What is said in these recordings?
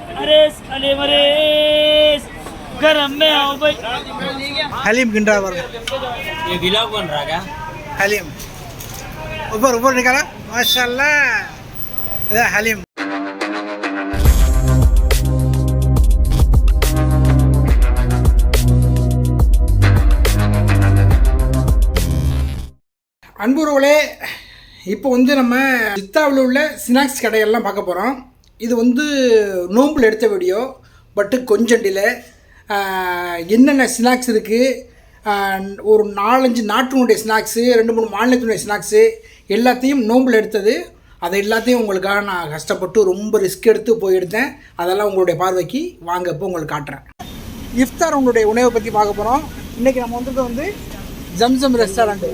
Ares अरे Marais गरम में आओ भाई हलीम गिन रहा है वर्ग ये गिलाव बन रहा क्या हलीम ऊपर ऊपर निकाला माशाल्लाह इधर हलीम அன்புறவுகளே இப்போ வந்து நம்ம சித்தாவில் உள்ள ஸ்நாக்ஸ் கடையெல்லாம் பார்க்க போகிறோம் இது வந்து நோம்பில் எடுத்த வீடியோ பட்டு கொஞ்சம் டிலே என்னென்ன ஸ்நாக்ஸ் இருக்குது ஒரு நாலஞ்சு நாட்டினுடைய ஸ்நாக்ஸு ரெண்டு மூணு மாநிலத்தினுடைய ஸ்நாக்ஸு எல்லாத்தையும் நோம்பில் எடுத்தது. அதை எல்லாத்தையும் உங்களுக்காக நான் கஷ்டப்பட்டு ரொம்ப ரிஸ்க் எடுத்து போய் எடுத்தேன் அதெல்லாம் உங்களுடைய பார்வைக்கு வாங்க இப்போ உங்களுக்கு காட்டுறேன். இஃப்தார் உங்களுடைய உணவை பற்றி பார்க்க போகிறோம் இன்றைக்கி நம்ம வந்தது வந்து ஜம்சம் ரெஸ்டாரண்ட்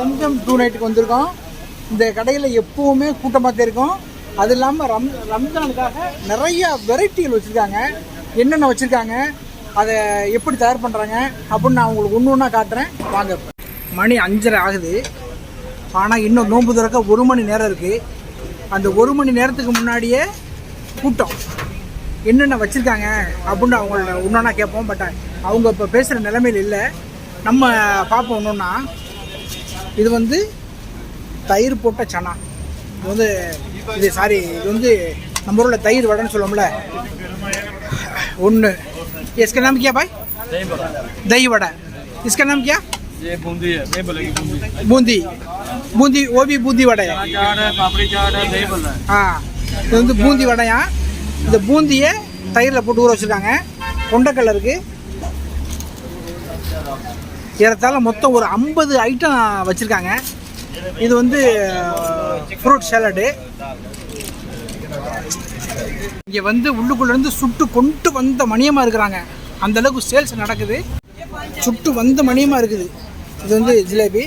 ஜம்சம் டூ நைட்டுக்கு வந்திருக்கோம். இந்த கடையில் எப்போவுமே கூட்டமாக தான் இருக்கும். அது இல்லாமல் ரம் ரம்ஜானுக்காக நிறைய வெரைட்டிகள் வச்சுருக்காங்க. என்னென்ன வச்சுருக்காங்க? அதை எப்படி தயார் பண்ணுறாங்க அப்படின்னு நான் உங்களுக்கு ஒன்று ஒன்றா காட்டுறேன். வாங்க. மணி அஞ்சரை ஆகுது. ஆனால் இன்னும் நோன்பு திறக்க ஒரு மணி நேரம் இருக்குது அந்த ஒரு மணி நேரத்துக்கு முன்னாடியே கூட்டம். என்னென்ன வச்சுருக்காங்க? அப்படின்னு அவங்கள ஒன்றா கேட்போம். பட் அவங்க இப்போ பேசுகிற நிலைமையில் இல்லை. நம்ம பார்ப்போம் ஒன்றுன்னா இது வந்து தயிர் போட்ட சனா. இது வந்து இது சாரி இது வந்து நம்ம ஊரில் தயிர் வடைன்னு சொல்லுவோம்ல ஒன்று इसका नाम क्या भाई दही वड़ा इसका नाम क्या ये बूंदी है नहीं बोलेगी बूंदी बूंदी बूंदी वो भी बूंदी वड़ा है चाट है पापड़ी चाट है नहीं बोल रहा है ஆ இது வந்து பூந்தி வடையா இந்த பூந்தியை தயிரில் போட்டு ஊற வச்சுருக்காங்க கொண்டக்கடலை இருக்குது ஏறத்தாழ மொத்தம் ஒரு ஐம்பது ஐட்டம் வச்சுருக்காங்க இது வந்து ஃப்ரூட் சேலடு இங்கே வந்து உள்ளுக்குள்ளேருந்து சுட்டு கொண்டு வந்த மணியமாக இருக்கிறாங்க. அந்த அளவுக்கு சேல்ஸ் நடக்குது. சுட்டு வந்த மணியமாக இருக்குது. இது வந்து ஜிலேபி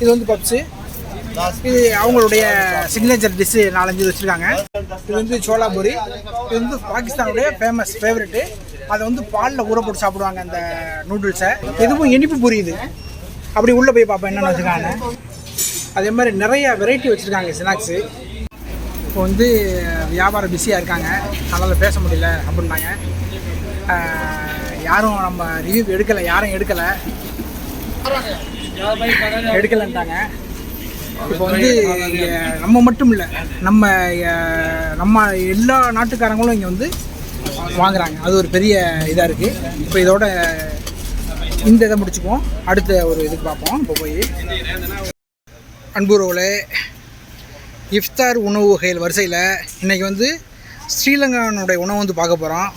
இது வந்து பப்ஸு. இது அவங்களுடைய சிக்னேச்சர் டிஷ்ஷு நாலஞ்சு வச்சுருக்காங்க. இது வந்து சோலாபூரி இது வந்து பாகிஸ்தானுடைய ஃபேமஸ் ஃபேவரெட்டு அதை வந்து பாலில் ஊற போட்டு சாப்பிடுவாங்க அந்த நூடுல்ஸை இதுவும் இனிப்பு புரியுது. அப்படி உள்ளே போய் பார்ப்பேன் என்னென்ன வச்சுருக்காங்க அதே மாதிரி நிறைய வெரைட்டி வச்சுருக்காங்க ஸ்நாக்ஸு இப்போ வந்து வியாபாரம் பிஸியாக இருக்காங்க. அதனால் பேச முடியல அப்படின்னாங்க. யாரும் நம்ம ரிவ்யூ எடுக்கலை யாரும் எடுக்கலை. எடுக்கலைன்ட்டாங்க. இப்போ வந்து நம்ம மட்டும் இல்லை நம்ம நம்ம எல்லா நாட்டுக்காரங்களும் இங்கே வந்து வாங்குறாங்க. அது ஒரு பெரிய இதாக இருக்குது இப்போ இதோட இந்த இதை முடிச்சுக்குவோம். அடுத்த ஒரு இதுக்கு பார்ப்போம். இப்போ போய் அன்புறவுகளே இஃப்தார் உணவு வகைகள் வரிசையில் இன்றைக்கி வந்து ஸ்ரீலங்கானுடைய உணவு வந்து பார்க்க போகிறோம்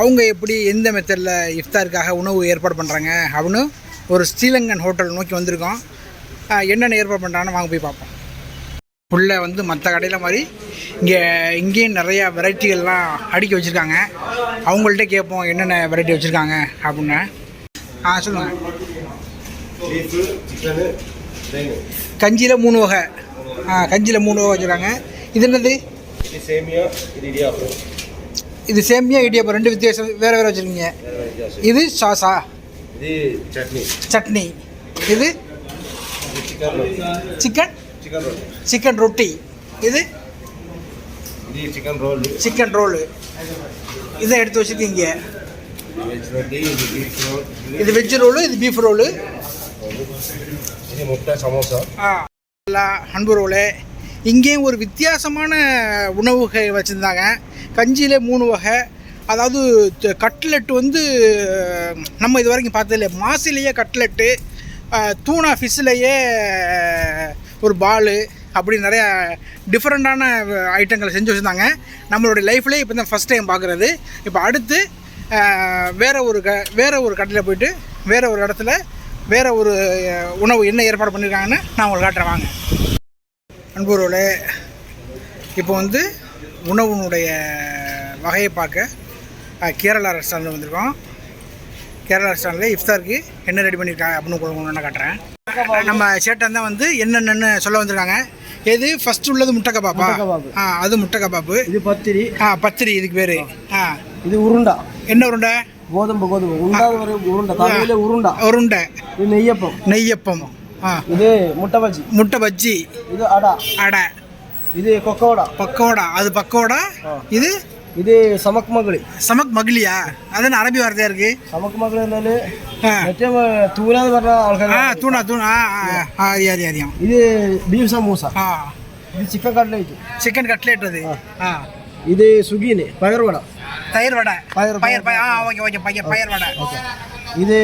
அவங்க எப்படி எந்த மெத்தடில் இஃப்தாருக்காக உணவு ஏற்பாடு பண்ணுறாங்க அப்படின்னு ஒரு ஸ்ரீலங்கன் ஹோட்டல் நோக்கி வந்திருக்கோம். என்னென்ன ஏற்பாடு பண்ணுறாங்கன்னு வாங்க போய் பார்ப்போம். உள்ளே வந்து மற்ற கடையில் மாதிரி இங்கே இங்கேயும் நிறையா வெரைட்டிகள்லாம் அடுக்கி வச்சுருக்காங்க. அவங்கள்ட்ட கேட்போம் என்னென்ன வெரைட்டி வச்சுருக்காங்க அப்படின்னு. ஆ சொல்லுங்கள் கஞ்சியில் மூணு வகை. ஆ கஞ்சியில் மூணு வகை வச்சுருக்காங்க. இது என்னது? இது சேமியா இது இடியாப்பம். இது சேமியா இடியாப்பம் ரெண்டு வித்தியாசம் வேறு வேறு வச்சுருக்கீங்க. இது சாஸா இது சட்னி. சட்னி. இது சிக்கன் சிக்கன்? ரொட்டி. இது சிக்கன் ரோல். Chicken roll. இதை எடுத்து வச்சுருக்கீங்க. இது வெஜ் ரோலு. இது பீஃப் ரோலு இது முட்டை சமோசா. ஆ அன்பு ரோலே. இங்கேயும் ஒரு வித்தியாசமான உணவு வகை வச்சுருந்தாங்க. கஞ்சியில் மூணு வகை. அதாவது கட்லெட் வந்து நம்ம இது வரைக்கும் பார்த்ததில்ல. மாசிலேயே கட்லெட்டு தூணா ஃபிஷ்லேயே ஒரு பால் அப்படி நிறையா டிஃப்ரெண்ட்டான ஐட்டங்களை செஞ்சு வச்சுருந்தாங்க. நம்மளுடைய லைஃப்லேயே இப்போ தான் ஃபஸ்ட் டைம் பார்க்குறது இப்போ அடுத்து வேறு வேற ஒரு க வேற ஒரு கடையில் போயிட்டு வேற ஒரு இடத்துல வேற ஒரு உணவு என்ன ஏற்பாடு பண்ணியிருக்காங்கன்னு நான் உங்களுக்கு காட்டுறேன் வாங்க. அன்புறவுகளே இப்போ வந்து உணவுனுடைய வகையை பார்க்க கேரளா ரெஸ்டாரண்ட் வந்திருக்கோம். கேரளா ரெஸ்டாரண்ட்டில் இஃப்தாருக்கு என்ன ரெடி பண்ணியிருக்காங்க அப்படின்னு உங்களுக்கு ஒன்று காட்டுறேன். நம்ம சேட்டன் தான் வந்து என்னென்னு சொல்ல வந்திருக்காங்க. எது? ஃபர்ஸ்ட் உள்ளது முட்டை கபாப்பா ஆ அது முட்டை கபாப்பு. இது பத்திரி. ஆ பத்திரி இதுக்கு பேர். ஆ. இது உருண்டா. என்ன உருண்டை? கோதுமை கோதுமை உண்டா ஒரு உருண்டை காலையில உருண்டா உருண்டை நெய்யப்பம் நெய்யப்பம் இது முட்டை பஜ்ஜி முட்டை பஜ்ஜி இது அடா அடை இது கொக்கோடா பக்கோடா அது பக்கோடா இது இது சமக் மகளி சமக் മഗ്ലിയാ അതാണ് അറബി വാർത്തയാ ഇருக்கு സമക് മകളി എന്നാല് ഏറ്റവും തൂന എന്ന് പറഞ്ഞ ആൾക്കാർ ആ തൂണ തൂണ ആ ആ അറിയാം അറിയാം അറിയാം ഇത് ബീഫ് സമൂസ ആ ഇത് ചിക്കൻ കട്ട്ലേറ്റ് ചിക്കൻ കട്ട്ലേറ്റ് അത് ആ ഇത് സുഗീന് പയറുവട தயிர் வடை பயிர் பயிர் பயிர் ஆ ஓகே ஓகே பையன் பயிர் வடை ഇത്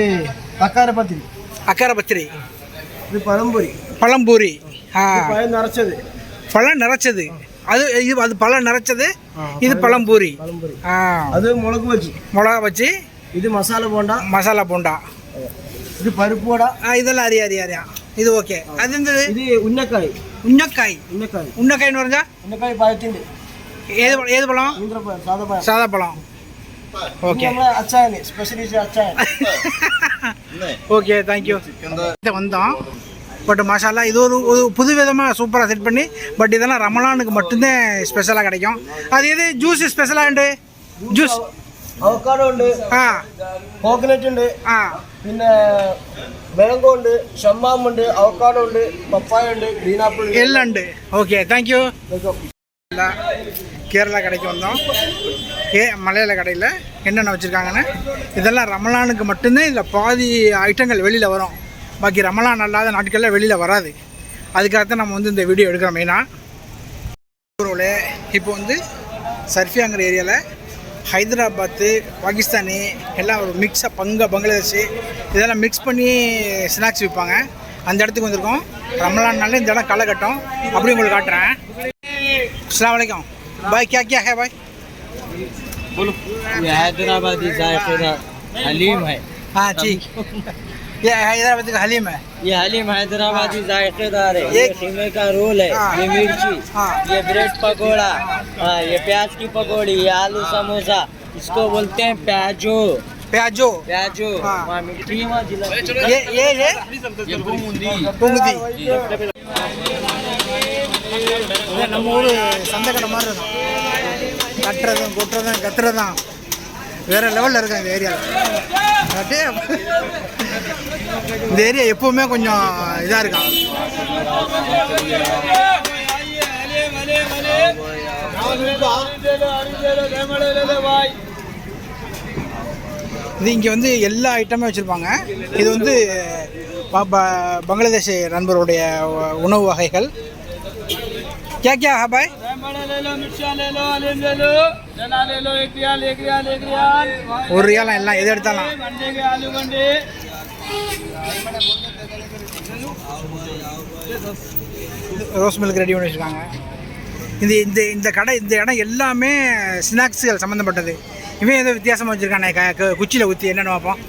തക്കാരപ്പത്തിരി அக்கறை பத்திரி ഇത് പഴംപൊരി பழம்பூரி ஆ ഇത് പഴം നിറച്ചത് பழம் நிறைச்சது அது இது அது பழம் நிறைச்சது ആ, இது பழம்பூரி പഴംപൊരി ஆ അത് മുളക് ബജി மிளகா வச்சு ഇത് മസാല ബോണ്ട மசாலா போண்டா ഇത് പരിപ്പ് വട ஆ இதெல்லாம் அறியா அறியா அறியா இது ஓகே அது இந்த ഇത് ഉന്നക്കായ് உன்னக்காய் ഉന്നക്കായ് உன்னக்காய்னு வரைஞ்சா ഉന്നക്കായ് പഴത്തിന്റെ ஏது பழம் ஏது பழம் ഈന്തപ്പഴം സാധാ പഴം சாதா பழம் ഇത് ஓகே നമ്മളെ അച്ചായന് സ്പെഷ്യലിസ്റ്റ് അച്ചായൻ ஓகே தேங்க்யூ வந்தோம் பட் மசாலா இது ஒரு ஒரு புது விதமாக சூப்பராக செட் பண்ணி பட் இதெல்லாம் ரமலானுக்கு மட்டும்தான் ஸ்பெஷலாக கிடைக்கும் அது எது ஜூஸ் ஸ்பெஷலாக உண்டு ஜூஸ் അവക്കാടോ ഉണ്ട് ஆ കോക്കനട്ട് ഉണ്ട് ஆ പിന്നെ മെളങ്കോ ഉണ്ട് ഷമ്മാം ഉണ്ട് അവക്കാടോ ഉണ്ട് പപ്പായ ഉണ്ട് ഗ്രീൻ ആപ്പിൾ ഉണ്ട് எல்லாம் உண்டு ஓகே தேங்க்யூ ഇതൊക്കെ இல்லை கேரளா கடைக்கு வந்தோம். ஏ மலையாள கடையில் என்னென்ன வச்சுருக்காங்கன்னு. இதெல்லாம் ரமலானுக்கு மட்டும்தான் இதில் பாதி ஐட்டங்கள் வெளியில் வரும். பாக்கி ரமலான் அல்லாத நாட்களில் வெளியில் வராது. அதுக்காக தான் நம்ம வந்து இந்த வீடியோ எடுக்கிறோம் மெயினாக இப்போ வந்து சர்ஃபியாங்கிற ஏரியாவில் ஹைதராபாத்து பாகிஸ்தானி எல்லாம் ஒரு மிக்ஸாக பங்க பங்களாதேஷ் இதெல்லாம் மிக்ஸ் பண்ணி ஸ்நாக்ஸ் விற்பாங்க அந்த இடத்துக்கு வந்திருக்கோம். ரமலான்னாலே இந்த இடம் காலகட்டம். அப்படி உங்களுக்கு காட்டுறேன். அஸ்லாம் வலைக்கம் भाई क्या क्या है भाई बोलो ये हैदराबादी हलीम है हाँ जी ये हैदराबादी का हलीम है ये हलीम हैदराबादी जायकेदार है ये खीमे का रोल है ये मिर्ची ये ब्रेड पकौड़ा हाँ ये प्याज की पकौड़ी ये आलू समोसा इसको बोलते हैं प्याजो प्याजो प्याजो हाँ। ये ये ये, ये, ये, ये நம்ம ஊர் சந்தை கடை மாதிரி இருக்கும். கட்டுறதும் கொட்டுறதும் கத்துறதும். வேற லெவலில் இருக்கும் இந்த ஏரியாவில் இந்த ஏரியா எப்போவுமே கொஞ்சம் இதாக இருக்கும் இது இங்கே வந்து எல்லா ஐட்டமும் வச்சுருப்பாங்க. இது வந்து ப- ப- பங்களாதேஷ் நண்பருடைய உணவு வகைகள். क्या क्या है भाई ले लो मिर्चा ले लो हलीम ले लो चना ले लो एक रियाल एक रियाल एक रियाल ஒரு ரியாலம் எல்லாம் எது எடுத்தாலும் गंडे के आलू गंडे ரோஸ் மில்க் ரெடி பண்ணி வச்சுருக்காங்க இந்த இந்த இந்த கடை இந்த இடம் எல்லாமே ஸ்நாக்ஸுகள் சம்மந்தப்பட்டது இவன் ஏதோ வித்தியாசமாக வச்சுருக்கானே க க- குச்சியில் ஊற்றி என்னென்னு பார்ப்போம்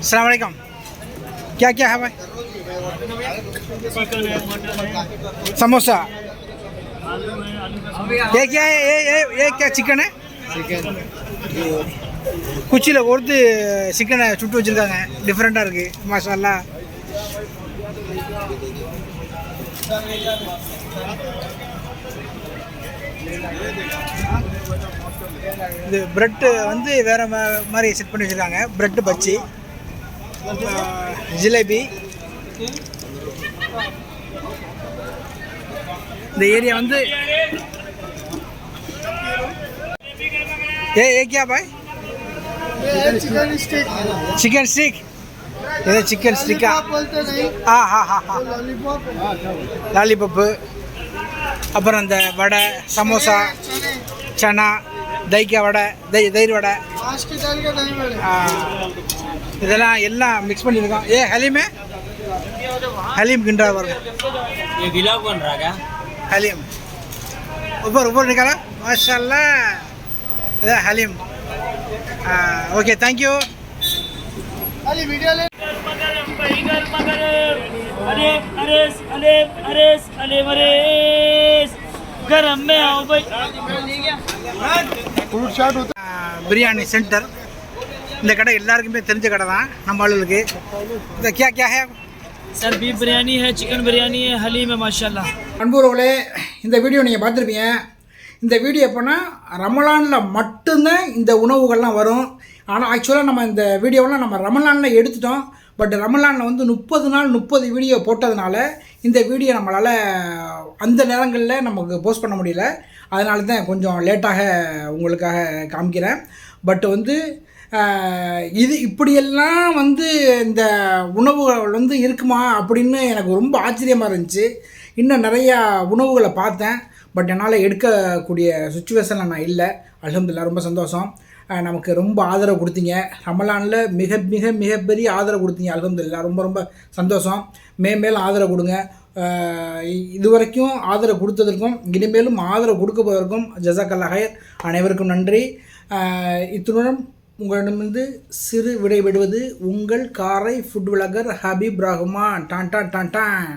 அஸ்ஸலாமு அலைக்கும் क्या क्या है भाई समोसा ये क्या है ये ये ये क्या चिकन है குச்சியில் ஒருத்து சிக்கனை சுட்டு வச்சுருக்காங்க டிஃப்ரெண்ட்டாக இருக்குது மசாலா இது பிரெட்டு வந்து வேறு மாதிரி செட் பண்ணி வச்சுருக்காங்க பிரெட்டு பச்சி ஆஹ், ஜிலேபி இந்த ஏரியா வந்து ஏ ஏ क्या भाई चिकन स्टिक இது சிக்கன் ஸ்டிக்கா ஆ ஹா ஹா ஹா லாலிபப்பு அப்புறம் இந்த வடை சமோசா சனா தைக்கா வடை தை தயிர் வடை ஆ, இதெல்லாம் எல்லாம் மிக்ஸ் பண்ணியிருக்கோம் ஏ ஹலீமே ஹலீம் கிண்டா பாருங்க ये गिला बन रहा क्या हलीम ऊपर ऊपर निकाला माशाल्लाह ये हलीम ओके थैंक यू गरम में आओ भाई பிரியாணி சென்டர் இந்த கடை எல்லாருக்குமே தெரிஞ்ச கடை தான் நம்ம ஆளுகளுக்கு இந்த கியா கியா ஹே சார் பீஃப் பிரியாணி ஹே சிக்கன் பிரியாணி ஹே ஹலீம் மாஷல்லா அன்புறவர்களே இந்த வீடியோ நீங்கள் பார்த்துருப்பீங்க. இந்த வீடியோ எப்போன்னா ரமலானில் மட்டும்தான் இந்த உணவுகள்லாம் வரும். ஆனால் ஆக்சுவலாக நம்ம இந்த வீடியோவெலாம் நம்ம ரமலானில் எடுத்துட்டோம். பட் ரமலானில் வந்து முப்பது நாள் முப்பது வீடியோ போட்டதுனால இந்த வீடியோ நம்மளால் அந்த நேரங்களில் நமக்கு போஸ்ட் பண்ண முடியல. அதனால தான் கொஞ்சம் லேட்டாக உங்களுக்காக காமிக்கிறேன். பட் வந்து இது இப்படியெல்லாம் வந்து இந்த உணவுகள் வந்து இருக்குமா அப்படின்னு எனக்கு ரொம்ப ஆச்சரியமாக இருந்துச்சு. இன்னும் நிறையா உணவுகளை பார்த்தேன். பட் என்னால் எடுக்கக்கூடிய சுச்சுவேஷனில் நான் இல்லை. அலமதுல்லா ரொம்ப சந்தோஷம். நமக்கு ரொம்ப ஆதரவு கொடுத்தீங்க. ரமலானில் மிக மிக மிகப்பெரிய ஆதரவு கொடுத்தீங்க. அலமதுல்லா ரொம்ப ரொம்ப சந்தோஷம். மேம்மேலும் ஆதரவு கொடுங்க. இது வரைக்கும் இதுவரைக்கும் ஆதரவு கொடுத்ததற்கும் இனிமேலும் ஆதரவு கொடுக்க போவதற்கும் ஜசாக் ஹயர் அனைவருக்கும் நன்றி. இத்துடன் உங்களிடமிருந்து சிறு விடைவிடுவது உங்கள் காரை ஃபுட் விளக்கர் ஹபீப் ரஹ்மான் டான் டான் டான் டான்.